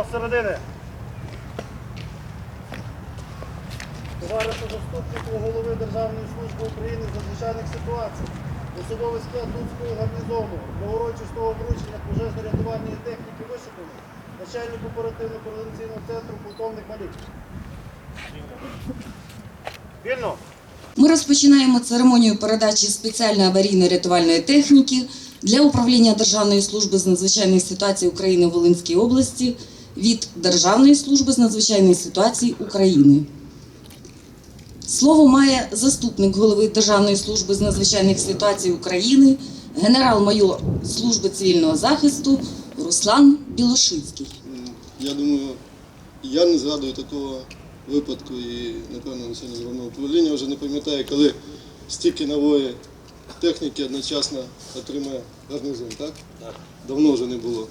Зал середини. Товаришу заступнику голови Державної служби України з надзвичайних ситуацій. Особовий склад Луцького гарнізону для урочистого вручення пожежно-рятувальної техніки вишуканий. Начальник оперативно-координаційного центру полковник Малік. Вільно. Ми розпочинаємо церемонію передачі спеціальної аварійно-рятувальної техніки для управління Державної служби з надзвичайних ситуацій України в Волинській області від Державної служби з надзвичайних ситуацій України. Слово має заступник голови Державної служби з надзвичайних ситуацій України, генерал-майор служби цивільного захисту Руслан Білошицький. Я думаю, я не згадую такого випадку і, напевно, начальник головного управління вже не пам'ятає, коли стільки нової техніки одночасно отримає гарнізон, так? Так. Давно вже не було.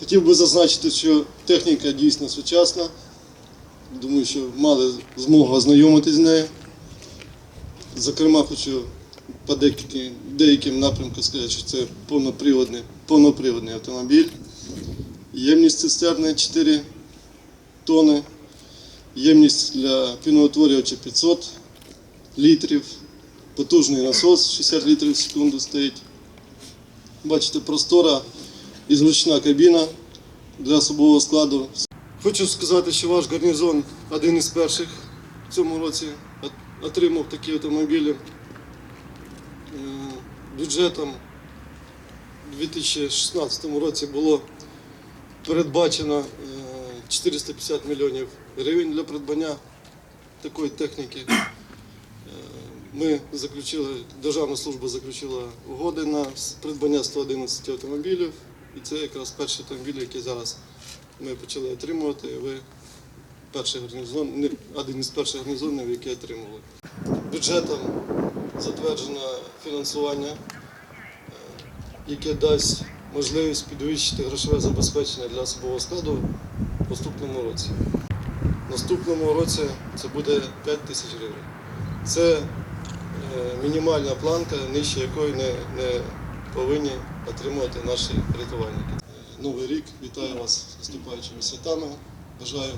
Хотів би зазначити, що техніка дійсно сучасна. Думаю, що мали змогу ознайомитись з нею. Зокрема, хочу по деяким, деяким напрямкам сказати, що це повноприводний, повноприводний автомобіль. Ємність цистерни 4 тони, ємність для піноутворювача 500 літрів, потужний насос 60 літрів в секунду стоїть. Бачите, простора і зручна кабіна для особового складу. Хочу сказати, що ваш гарнізон один із перших в цьому році отримав такі автомобілі. Е, Бюджетом у 2016 році було передбачено е, 450 мільйонів гривень для придбання такої техніки. Е, Ми заключили, Державна служба заключила угоди на придбання 111 автомобілів. І це якраз перші автомобілі, які зараз ми почали отримувати. Ви перший гарнізон, один із перших гарнізонів, які отримували. Бюджетом затверджено фінансування, е, яке дасть можливість підвищити грошове забезпечення для особового складу в наступному році. В наступному році це буде 5 тисяч гривень. Це е, мінімальна планка, нижче якої не, не повинні отримувати наші рятувальники. Новий рік, вітаю вас з наступаючими святами. Бажаю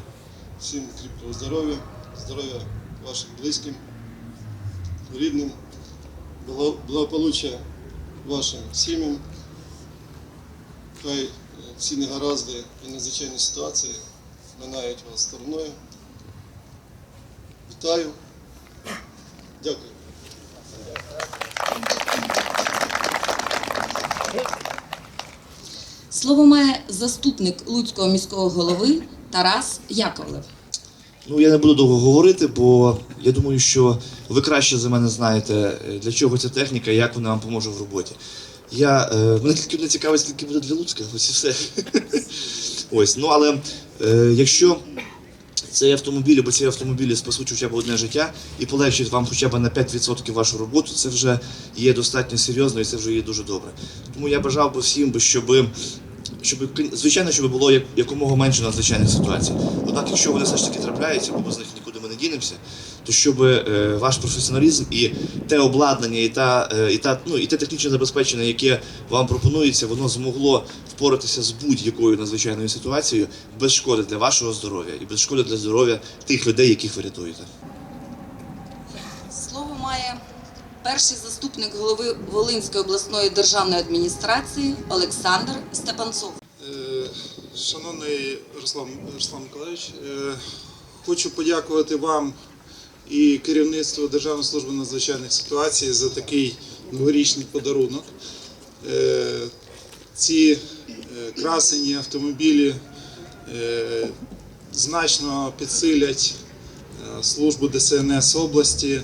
всім кріпкого здоров'я, здоров'я вашим близьким, рідним, благополуччя вашим сім'ям. Хай е, всі негаразди і надзвичайні ситуації минають вас стороною. Вітаю. Дякую. Слово має заступник Луцького міського голови Тарас Яковлев. Ну, я не буду довго говорити, бо я думаю, що ви краще за мене знаєте, е, для чого ця техніка як вона вам поможе в роботі. Я, е, мене тільки не цікавить, скільки буде для Луцька, ось і все. Ось, ну але е, якщо цей автомобіль або ці автомобілі спасуть хоча б одне життя і полегшать вам хоча б на 5% вашу роботу, це вже є достатньо серйозно і це вже є дуже добре. Тому я бажав би всім, щоб щоб звичайно, щоб було як, якомога менше надзвичайних ситуацій. Однак, якщо вони все ж таки трапляються, бо без них нікуди ми не дінемося, то щоб е, ваш професіоналізм і те обладнання, і та, е, і та ну і те технічне забезпечення, яке вам пропонується, воно змогло впоратися з будь-якою надзвичайною ситуацією без шкоди для вашого здоров'я і без шкоди для здоров'я тих людей, яких ви рятуєте. Слово має перший заступник голови Волинської обласної державної адміністрації Олександр Степанцов. Е, Шановний Руслан, Руслан Миколаївич, е, хочу подякувати вам і керівництву Державної служби надзвичайних ситуацій за такий новорічний подарунок. Е, Ці красені автомобілі значно підсилять службу ДСНС області.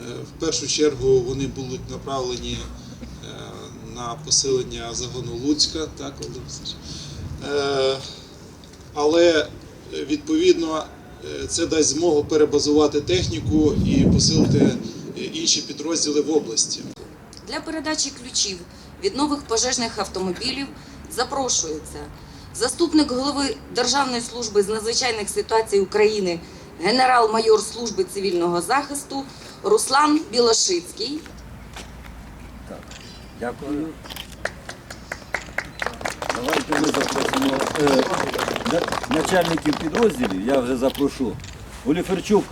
Е, В першу чергу вони будуть направлені е, на посилення загону Луцька, так, Е, Але відповідно е, це дасть змогу перебазувати техніку і посилити інші підрозділи в області. Для передачі ключів від нових пожежних автомобілів запрошується заступник голови Державної служби з надзвичайних ситуацій України, генерал-майор служби цивільного захисту Руслан Білошицький. Дякую. Давайте ми запросимо е, начальників підрозділів, я вже запрошу. Оліферчук,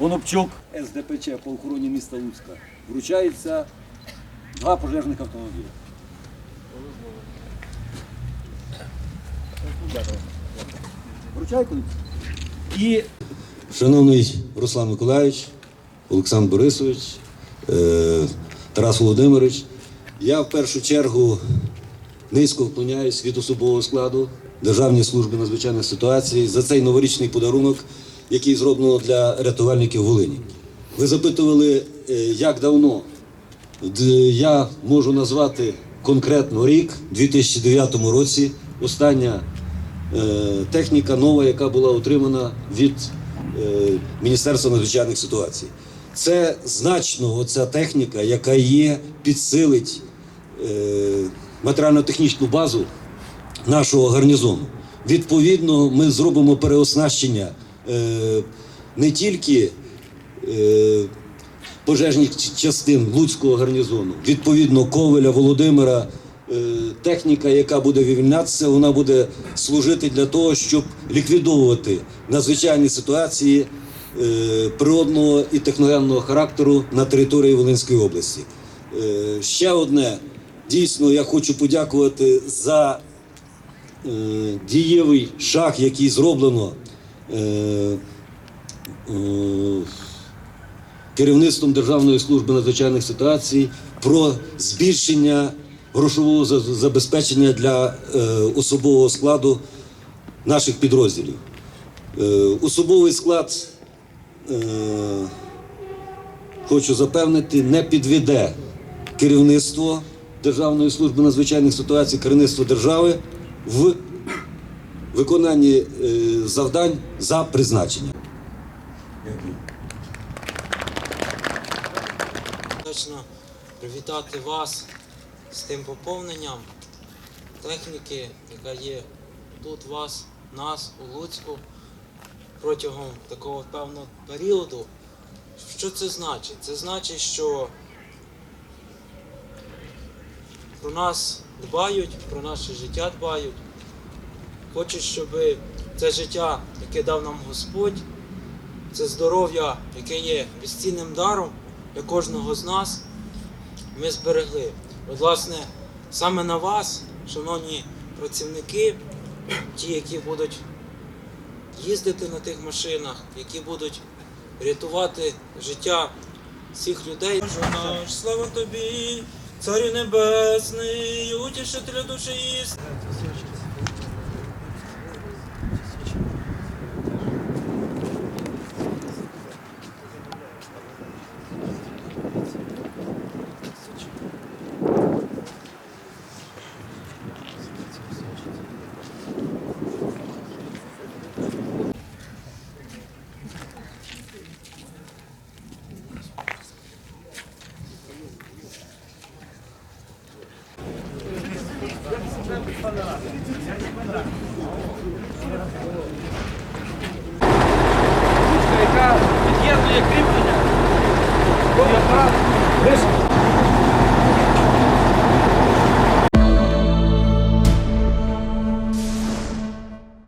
Онопчук, СДПЧ по охороні міста Луцька. Вручається два пожежних автомобілі. Вручай коли. І Шановний Руслан Миколаївич, Олександр Борисович, е, Тарас Володимирович, я в першу чергу низько вклоняюсь від особового складу Державної служби надзвичайних ситуацій за цей новорічний подарунок, який зроблено для рятувальників Волині. Ви запитували, е, як давно. Я можу назвати конкретно рік, 2009 році, остання е, техніка нова, яка була отримана від Міністерства надзвичайних ситуацій. Це значно оця техніка, яка є, підсилить е, матеріально-технічну базу нашого гарнізону. Відповідно, ми зробимо переоснащення е, не тільки е, пожежних частин Луцького гарнізону, відповідно Ковеля, Володимира. Е, Техніка, яка буде вивільнятися, вона буде служити для того, щоб ліквідовувати надзвичайні ситуації природного і техногенного характеру на території Волинської області. Е, Ще одне, дійсно, я хочу подякувати за е, дієвий шаг, який зроблено. е, е, керівництвом Державної служби надзвичайних ситуацій про збільшення грошового забезпечення для е, особового складу наших підрозділів. Е, особовий склад, е, хочу запевнити, не підведе керівництво Державної служби надзвичайних ситуацій, керівництво держави в виконанні е, завдань за призначенням. Точно привітати вас з тим поповненням техніки, яка є тут вас, нас, у Луцьку, протягом такого певного періоду. Що це значить? Це значить, що про нас дбають, про наше життя дбають. Хочуть, щоб це життя, яке дав нам Господь, це здоров'я, яке є безцінним даром для кожного з нас, ми зберегли. От, власне, саме на вас, шановні працівники, ті, які будуть їздити на тих машинах, які будуть рятувати життя всіх людей. Боже наш, слава тобі, царю небесний, утішителю душі.